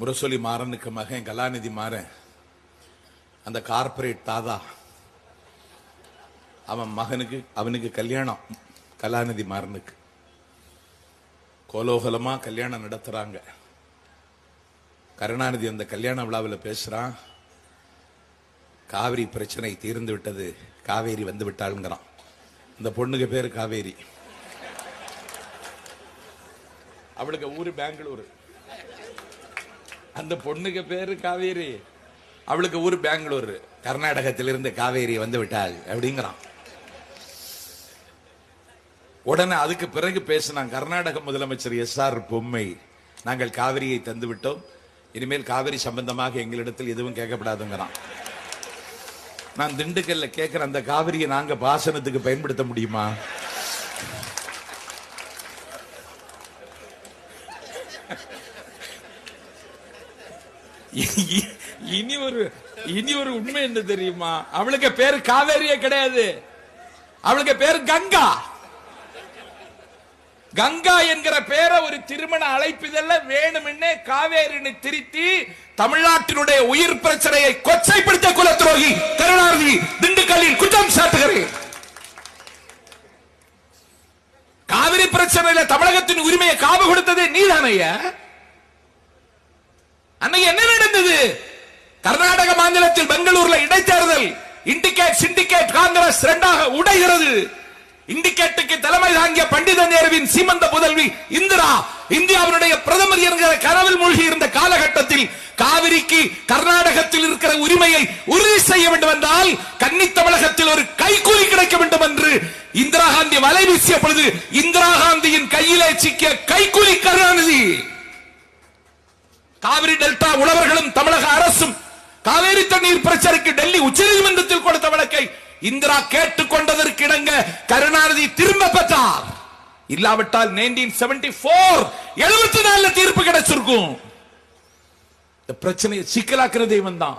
முரசொலி மாறனுக்கு மகன் கலாநிதி மாறன். அந்த கார்ப்பரேட் தாதா. அவன் மகனுக்கு அவனுக்கு கல்யாணம். கலாநிதி மாறனுக்கு. கோலோகலமா கல்யாணம் நடத்துறாங்க. கருணாநிதி அந்த கல்யாண விழாவில் பேசுறான். காவிரி பிரச்சனை தீர்ந்து விட்டது. காவேரி வந்து விட்டாளுங்கிறான். இந்த பொண்ணுக்கு பேர் காவேரி. அவளுக்கு ஊரு பெங்களூரு. அந்த பொண்ணுக்கு பேரு காவேரி. அவளுக்கு ஊர் பெங்களூர். கர்நாடகத்திலிருந்து காவேரி வந்து விட்டாள் அப்படிங்கிறான். உடனே அதுக்கு பிறகு பேசினான் கர்நாடக முதலமைச்சர் எஸ் ஆர் பொம்மை நாங்கள் காவிரியை தந்து விட்டோம். இனிமேல் காவிரி சம்பந்தமாக எங்களிடத்தில் எதுவும் கேட்கப்படாதுங்கிறான். நான் திண்டுக்கல்ல கேட்கிற அந்த காவிரியை நாங்க பாசனத்துக்கு பயன்படுத்த முடியுமா? இனி ஒரு இனி ஒரு உண்மை என்ன தெரியுமா? அவளுக்கு பேரு காவேரியே கிடையாது. அவளுக்கு பேரு கங்கா. கங்கா என்கிற பேரை ஒரு திருமண அழைப்பிதழ வேணுமென்னே காவேரின்னு திருத்தி தமிழ்நாட்டினுடைய உயிர் பிரச்சனையை கொச்சைப்படுத்த குல துரோகி கருணாநிதி திண்டுக்கல்லில் குற்றம் சாட்டுகிறேன். காவிரி பிரச்சனையில தமிழகத்தின் உரிமையை காவு கொடுத்தது நீதானையா அன்னைக்கு என்ன கர்நாடக மாநிலத்தில் பெங்களூர்ல இடைத்தேர்தல் இண்டிகேட் சிண்டிகேட் காங்கிரஸ் இரண்டாக உடைகிறது. இண்டிகேட்டுக்கு தலைமை தாங்கிய பண்டித நேருவின் சீமந்த புதல்வி இந்திரா இந்தியாவினுடைய பிரதமர் என்கிற கனவில் மூழ்கி இருந்த காலகட்டத்தில் காவிரிக்கு கர்நாடகத்தில் இருக்கிற உரிமையை உறுதி செய்ய வேண்டும் என்றால் கன்னி தமிழகத்தில் ஒரு கைகூலி கிடைக்க வேண்டும் என்று இந்திரா காந்தி வலை வீசிய பொழுது இந்திரா காந்தியின் கையிலே சிக்கிய கைகூலி கருணாநிதி. காவிரி டெல்டா உழவர்களும் தமிழக காவேரி தண்ணீர் பிரச்சனைக்கு டெல்லி உச்சநீதிமன்றத்தில் கொடுத்த வழக்கை இந்திரா கேட்டுக்கொண்டதற்கு இணங்க கருணாநிதி திரும்ப பெற்றார். இல்லாவிட்டால் நைன்டீன் போர் எழுபத்தி நாலுல தீர்ப்பு கிடைச்சிருக்கும். பிரச்சனையை சிக்கலாக்குற தெய்வம் தான்